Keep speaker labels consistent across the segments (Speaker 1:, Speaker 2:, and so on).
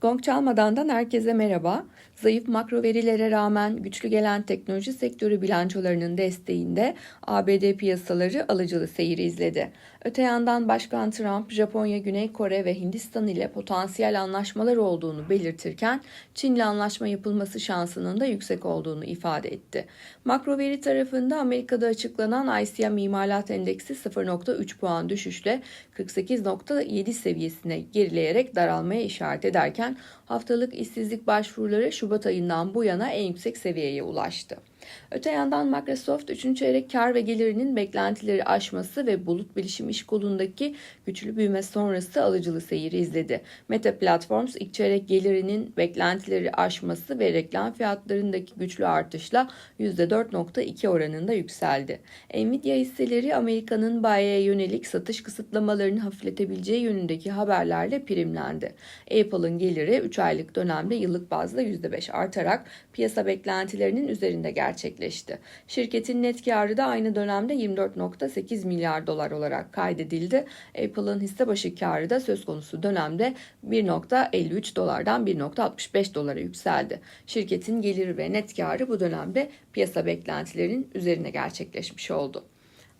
Speaker 1: Gong çalmadandan herkese merhaba. Zayıf makro verilere rağmen güçlü gelen teknoloji sektörü bilançolarının desteğinde ABD piyasaları alıcılı seyir izledi. Öte yandan Başkan Trump, Japonya, Güney Kore ve Hindistan ile potansiyel anlaşmalar olduğunu belirtirken Çin'le anlaşma yapılması şansının da yüksek olduğunu ifade etti. Makro veri tarafında Amerika'da açıklanan ICM imalat endeksi 0.3 puan düşüşle 48.7 seviyesine gerileyerek daralmaya işaret ederken haftalık işsizlik başvuruları Şubat ayından bu yana en yüksek seviyeye ulaştı. Öte yandan Microsoft 3. çeyrek kar ve gelirinin beklentileri aşması ve bulut bilişim iş kolundaki güçlü büyüme sonrası alıcılı seyir izledi. Meta Platforms ilk çeyrek gelirinin beklentileri aşması ve reklam fiyatlarındaki güçlü artışla %4.2 oranında yükseldi. Nvidia hisseleri Amerika'nın bayiye yönelik satış kısıtlamalarını hafifletebileceği yönündeki haberlerle primlendi. Apple'ın geliri 3 aylık dönemde yıllık bazda %5 artarak piyasa beklentilerinin üzerinde gerçekleşti. Şirketin net karı da aynı dönemde 24.8 milyar dolar olarak kaydedildi. Apple'ın hisse başı karı da söz konusu dönemde 1.53 dolardan 1.65 dolara yükseldi. Şirketin geliri ve net karı bu dönemde piyasa beklentilerinin üzerine gerçekleşmiş oldu.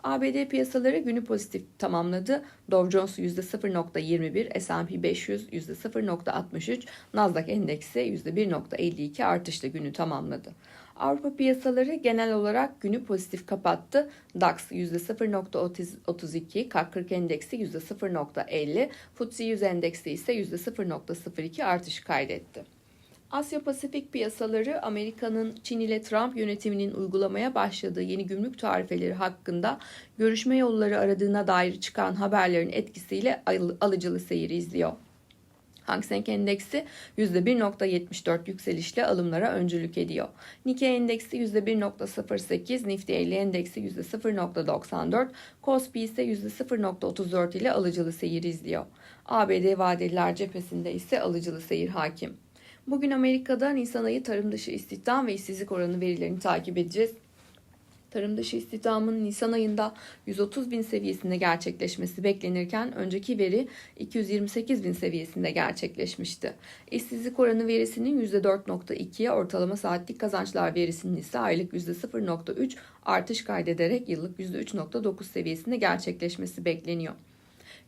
Speaker 1: ABD piyasaları günü pozitif tamamladı. Dow Jones %0.21, S&P 500 %0.63, Nasdaq endeksi %1.52 artışla günü tamamladı. Avrupa piyasaları genel olarak günü pozitif kapattı. DAX %0.32, CAC 40 endeksi %0.50, FTSE 100 endeksi ise %0.02 artış kaydetti. Asya Pasifik piyasaları Amerika'nın Çin ile Trump yönetiminin uygulamaya başladığı yeni gümrük tarifeleri hakkında görüşme yolları aradığına dair çıkan haberlerin etkisiyle alıcılı seyir izliyor. Hang Seng Endeksi %1.74 yükselişle alımlara öncülük ediyor. Nikkei Endeksi %1.08, Nifty 50 Endeksi %0.94, Kospi ise %0.34 ile alıcılı seyir izliyor. ABD vadeliler cephesinde ise alıcılı seyir hakim. Bugün Amerika'da Nisan ayı tarım dışı istihdam ve işsizlik oranı verilerini takip edeceğiz. Tarım dışı istihdamın Nisan ayında 130 bin seviyesinde gerçekleşmesi beklenirken önceki veri 228 bin seviyesinde gerçekleşmişti. İşsizlik oranı verisinin %4.2'ye ortalama saatlik kazançlar verisinin ise aylık %0.3 artış kaydederek yıllık %3.9 seviyesinde gerçekleşmesi bekleniyor.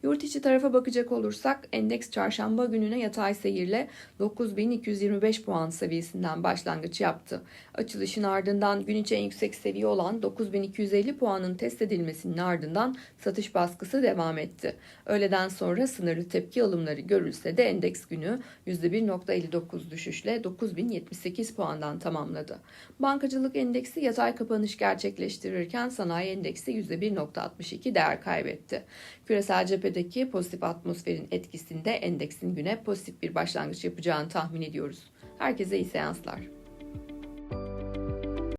Speaker 1: Yurt içi tarafa bakacak olursak endeks çarşamba gününe yatay seyirle 9225 puan seviyesinden başlangıç yaptı. Açılışın ardından gün içi en yüksek seviye olan 9250 puanın test edilmesinin ardından satış baskısı devam etti. Öğleden sonra sınırlı tepki alımları görülse de endeks günü %1.59 düşüşle 9078 puandan tamamladı. Bankacılık endeksi yatay kapanış gerçekleştirirken sanayi endeksi %1.62 değer kaybetti. Küresel cephedeki pozitif atmosferin etkisinde endeksin güne pozitif bir başlangıç yapacağını tahmin ediyoruz. Herkese iyi seanslar.